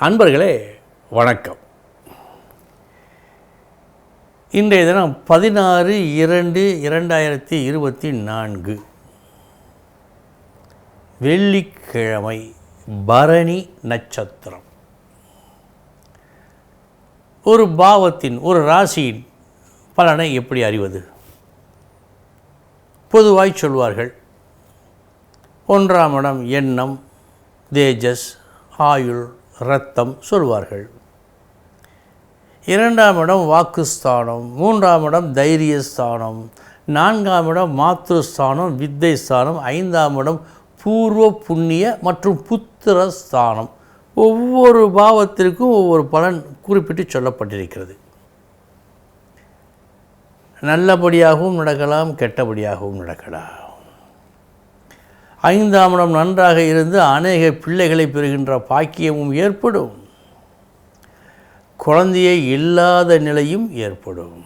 அன்பர்களே வணக்கம். இன்றைய தினம் பதினாறு இரண்டு இரண்டாயிரத்தி இருபத்தி நான்கு. வெள்ளிக்கிழமை பரணி நட்சத்திரம். ஒரு பாவத்தின் ஒரு ராசியின் பலனை எப்படி அறிவது? பொதுவாய் சொல்வார்கள் ஒன்றாம் இடம் எண்ணம் தேஜஸ் ஆயுள் இரத்தம் சொல்வார்கள். இரண்டாம் இடம் வாக்குஸ்தானம் மூன்றாம் இடம் தைரியஸ்தானம் நான்காம் இடம் மாத்ருஸ்தானம் வித்தை ஸ்தானம் ஐந்தாம் இடம் பூர்வ புண்ணிய மற்றும் புத்திர ஸ்தானம் ஒவ்வொரு பாவத்திற்கும் ஒவ்வொரு பலன் குறிப்பிட்டு சொல்லப்பட்டிருக்கிறது. நல்லபடியாகவும் நடக்கலாம் கெட்டபடியாகவும் நடக்கலாம். ஐந்தாம் இடம் நன்றாக இருந்து அநேக பிள்ளைகளை பெறுகின்ற பாக்கியமும் ஏற்படும். குழந்தையை இல்லாத நிலையும் ஏற்படும்.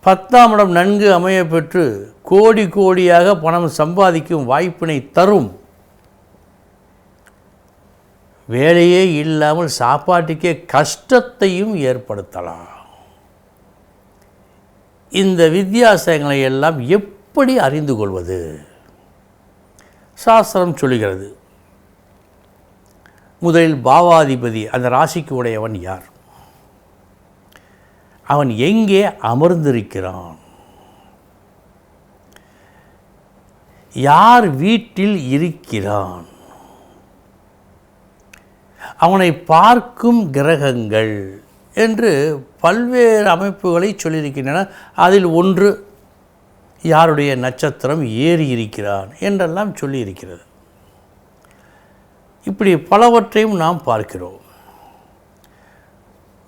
பத்தாம் இடம் நன்கு அமைய பெற்று கோடி கோடியாக பணம் சம்பாதிக்கும் வாய்ப்பினை தரும். வேலையே இல்லாமல் சாப்பாட்டுக்கே கஷ்டத்தையும் ஏற்படுத்தலாம். இந்த வித்தியாசங்களை எல்லாம் எப்படி அறிந்து கொள்வது? சாஸ்திரம் சொல்லுகிறது. முதலில் பாவாதிபதி அந்த ராசிக்கு உடையவன் யார்? அவன் எங்கே அமர்ந்திருக்கிறான்? யார் வீட்டில் இருக்கிறான்? அவனை பார்க்கும் கிரகங்கள் என்று பல்வேறு அமைப்புகளை சொல்லியிருக்கின்றன. அதில் ஒன்று யாருடைய நட்சத்திரம் ஏறி இருக்கிறான் என்றெல்லாம் சொல்லியிருக்கிறது. இப்படி பலவற்றையும் நாம் பார்க்கிறோம்.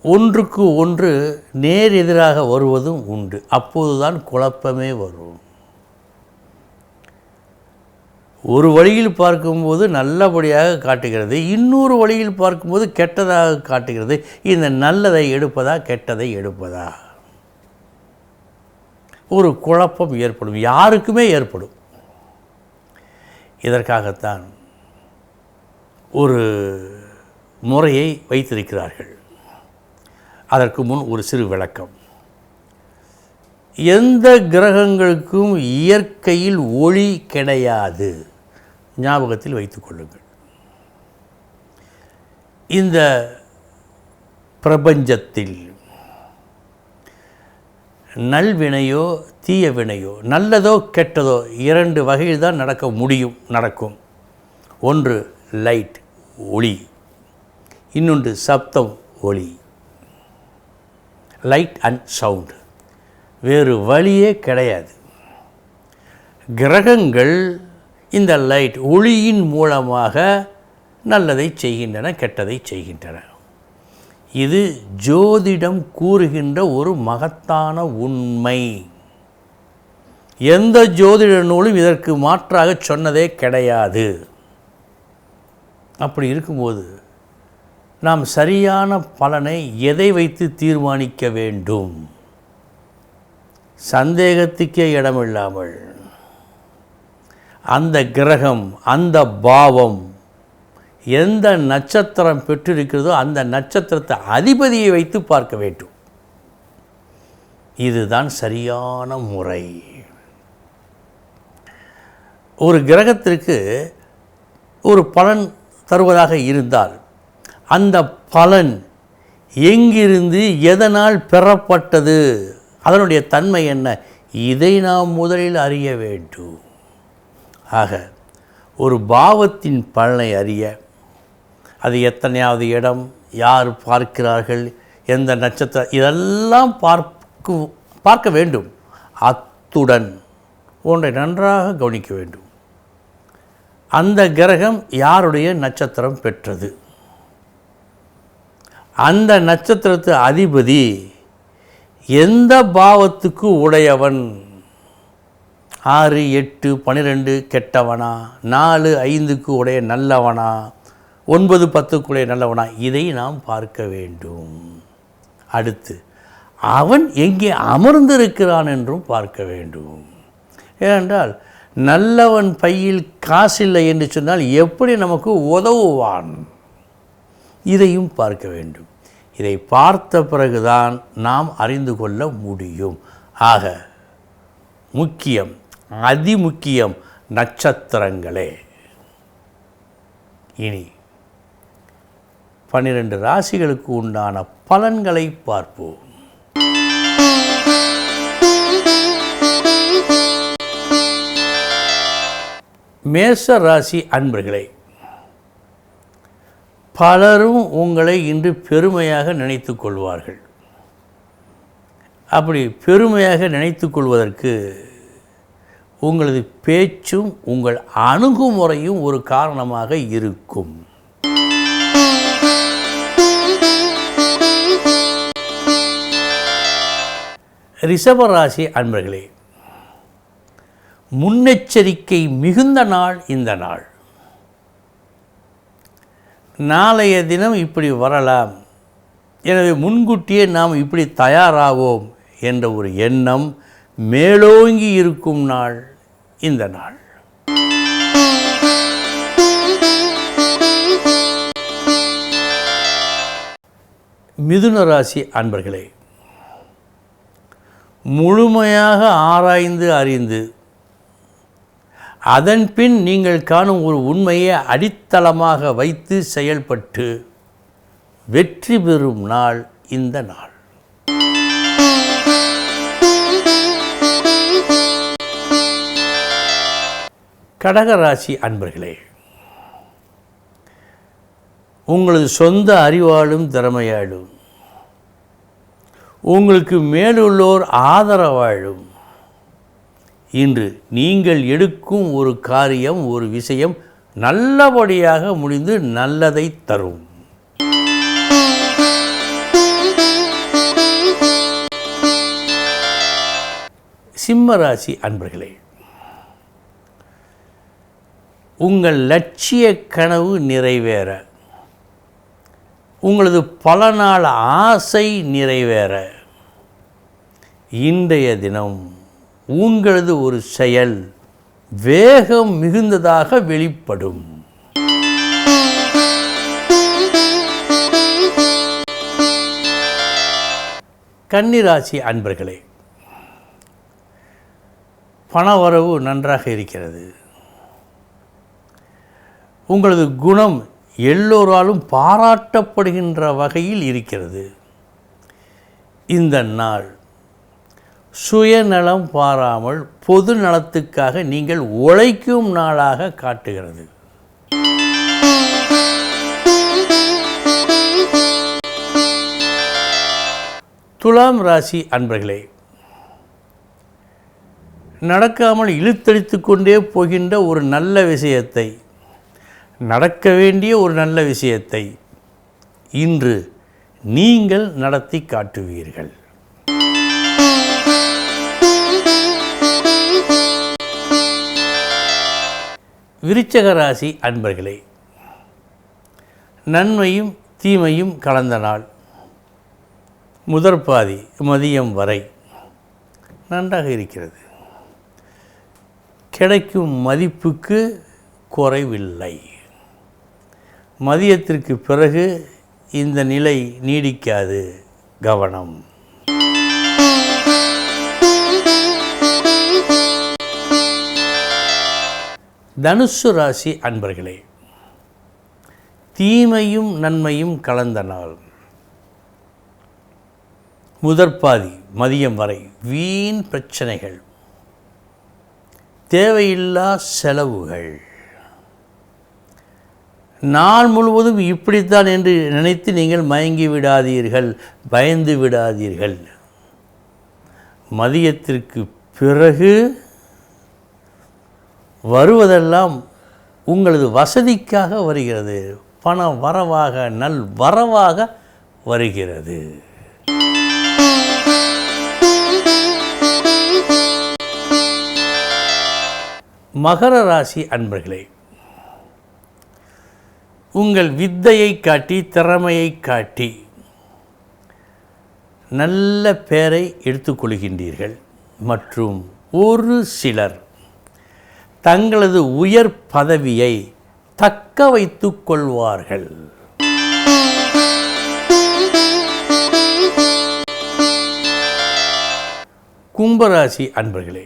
ஒன்றுக்கு ஒன்று நேர் எதிராக வருவதும் உண்டு. அப்போதுதான் குழப்பமே வரும். ஒரு வழியில் பார்க்கும்போது நல்லபடியாக காட்டுகிறது. இன்னொரு வழியில் பார்க்கும்போது கெட்டதாக காட்டுகிறது. இந்த நல்லதை எடுப்பதா கெட்டதை எடுப்பதா? ஒரு குழப்பம் ஏற்படும் யாருக்குமே ஏற்படும். இதற்காகத்தான் ஒரு முறையை வைத்திருக்கிறார்கள். அதற்கு முன் ஒரு சிறு விளக்கம். எந்த கிரகங்களுக்கும் இயற்கையில் ஒளி கிடையாது. ஞாபகத்தில் வைத்துக்கொள்ளுங்கள் இந்த பிரபஞ்சத்தில் நல்வினையோ தீய வினையோ நல்லதோ கெட்டதோ இரண்டு வகையில் தான் நடக்க முடியும் நடக்கும். ஒன்று லைட் ஒளி. இன்னொன்று சப்தம் ஒளி. Light and sound. வேறு வழியே கிடையாது. கிரகங்கள் இந்த லைட் ஒளியின் மூலமாக நல்லதை செய்கின்றன கெட்டதை செய்கின்றன. இது ஜோதிடம் கூறுகின்ற ஒரு மகத்தான உண்மை. எந்த ஜோதிட நூலும் இதற்கு மாற்றாக சொன்னதே கிடையாது. அப்படி இருக்கும்போது நாம் சரியான பலனை எதை வைத்து தீர்மானிக்க வேண்டும்? சந்தேகத்துக்கே இடமில்லாமல். அந்த கிரகம் அந்த பாவம் எந்த நட்சத்திரம் பெற்றிருக்கிறதோ அந்த நட்சத்திரத்தை அதிபதியை வைத்து பார்க்க வேண்டும். இதுதான் சரியான முறை. ஒரு கிரகத்திற்கு ஒரு பலன் தருவதாக இருந்தால் அந்த பலன் எங்கிருந்து எதனால் பெறப்பட்டது அதனுடைய தன்மை என்ன இதை நாம் முதலில் அறிய வேண்டும். ஆக ஒரு பாவத்தின் பலனை அறிய அது எத்தனையாவது இடம் யார் பார்க்கிறார்கள் எந்த நட்சத்திரம் இதெல்லாம் பார்க்க பார்க்க வேண்டும். அத்துடன் ஒன்றை நன்றாக கவனிக்க வேண்டும். அந்த கிரகம் யாருடைய நட்சத்திரம் பெற்றது? அந்த நட்சத்திரத்து அதிபதி எந்த பாவத்துக்கு உடையவன்? ஆறு எட்டு பன்னிரெண்டு கெட்டவனா? நாலு ஐந்துக்கு உடைய நல்லவனா? ஒன்பது பத்துக்குள்ளே நல்லவனா? இதை நாம் பார்க்க வேண்டும். அடுத்து அவன் எங்கே அமர்ந்திருக்கிறான் என்றும் பார்க்க வேண்டும். ஏனென்றால் நல்லவன் பையில் காசில்லை என்று சொன்னால் எப்படி நமக்கு உதவுவான்? இதையும் பார்க்க வேண்டும். இதை பார்த்த பிறகுதான் நாம் அறிந்து கொள்ள முடியும். ஆக முக்கியம் அதிமுக்கியம் நட்சத்திரங்களே. இனி பன்னிரண்டு ராசிகளுக்கு உண்டான பலன்களை பார்ப்போம். மேச ராசி அன்பர்களே பலரும் உங்களை இன்று பெருமையாக நினைத்து கொள்வார்கள். அப்படி பெருமையாக நினைத்து கொள்வதற்கு உங்களது பேச்சும் உங்கள் அணுகுமுறையும் ஒரு காரணமாக இருக்கும். ரிஷபராசி அன்பர்களே முன்னெச்சரிக்கை மிகுந்த நாள் இந்த நாள். நாளைய தினம் இப்படி வரலாம். எனவே முன்கூட்டியே நாம் இப்படி தயாராவோம் என்ற ஒரு எண்ணம் மேலோங்கி இருக்கும் நாள் இந்த நாள். மிதுன ராசி அன்பர்களே முழுமையாக ஆராய்ந்து அறிந்து அதன் பின் நீங்கள் காணும் ஒரு உண்மையை அடித்தளமாக வைத்து செயல்பட்டு வெற்றி பெறும் நாள் இந்த நாள். கடகராசி அன்பர்களே உங்களது சொந்த அறிவாலும் திறமையாலும் உங்களுக்கு மேலுள்ளோர் ஆதரவாழும். இன்று நீங்கள் எடுக்கும் ஒரு காரியம் ஒரு விஷயம் நல்லபடியாக முடிந்து நல்லதை தரும். சிம்மராசி அன்பர்களே உங்கள் லட்சிய கனவு நிறைவேற. உங்களது பல நாள் ஆசை நிறைவேற. இன்றைய தினம் உங்களது ஒரு செயல் வேகம் மிகுந்ததாக வெளிப்படும். கன்னிராசி அன்பர்களே பணவரவு நன்றாக இருக்கிறது. உங்களது குணம் எல்லோராலும் பாராட்டப்படுகின்ற வகையில் இருக்கிறது. இந்த நாள் சுயநலம் பாராமல் பொது நலத்துக்காக நீங்கள் உழைக்கும் நாளாக காட்டுகிறது. துலாம் ராசி அன்பர்களே நடக்காமல் இழுத்தடித்து கொண்டே போகின்ற ஒரு நல்ல விஷயத்தை நடக்க வேண்டிய ஒரு நல்ல விஷயத்தை இன்று நீங்கள் நடத்தி காட்டுவீர்கள். விருச்சக ராசி அன்பர்களே நன்மையும் தீமையும் கலந்த நாள். முதற் பாதி மதியம் வரை நன்றாக இருக்கிறது. கிடைக்கும் மதிப்புக்கு குறைவில்லை. மதியத்திற்கு பிறகு இந்த நிலை நீடிக்காது. கவனம். தனுசு ராசி அன்பர்களே தீமையும் நன்மையும் கலந்த நாள். முதற்பாதி மதியம் வரை வீண் பிரச்சனைகள் தேவையில்லா செலவுகள். நாள் முழுவதும் இப்படித்தான் என்று நினைத்து நீங்கள் மயங்கி விடாதீர்கள் பயந்து விடாதீர்கள். மதியத்திற்கு பிறகு வருவதெல்லாம் உங்களது வசதிக்காக வருகிறது. பண வரவாக நல் வரவாக வருகிறது. மகர ராசி அன்பர்களே உங்கள் வித்தையை காட்டி திறமையை காட்டி நல்ல பெயரை எடுத்துக்கொள்கின்றீர்கள் மற்றும் ஒரு சிலர் தங்களது உயர் பதவியை தக்க வைத்து கொள்வார்கள். கும்பராசி அன்பர்களே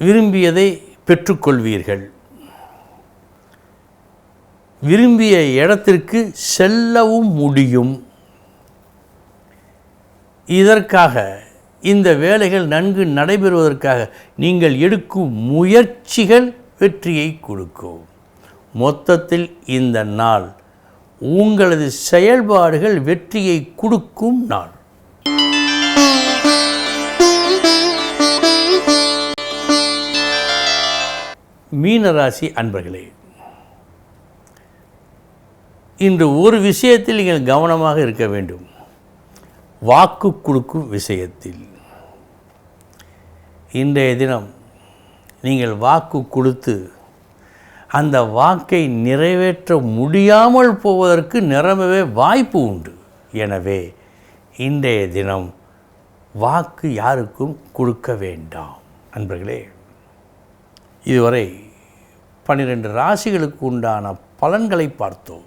விரும்பியதை பெற்றுக்கொள்வீர்கள் விரும்பிய இடத்திற்கு செல்லவும் முடியும். இதற்காக இந்த வேலைகள் நன்கு நடைபெறுவதற்காக நீங்கள் எடுக்கும் முயற்சிகள் வெற்றியை கொடுக்கும். மொத்தத்தில் இந்த நாள் உங்களது செயல்பாடுகள் வெற்றியை கொடுக்கும் நாள். மீனராசி அன்பர்களே இன்று ஒரு விஷயத்தில் நீங்கள் கவனமாக இருக்க வேண்டும். வாக்கு கொடுக்கும் விஷயத்தில். இன்றைய தினம் நீங்கள் வாக்கு கொடுத்து அந்த வாக்கை நிறைவேற்ற முடியாமல் போவதற்கு நிரம்பவே வாய்ப்பு உண்டு. எனவே இன்றைய தினம் வாக்கு யாருக்கும் கொடுக்க வேண்டாம். அன்பர்களே இதுவரை பன்னிரெண்டு ராசிகளுக்கு உண்டான பலன்களை பார்த்தோம்.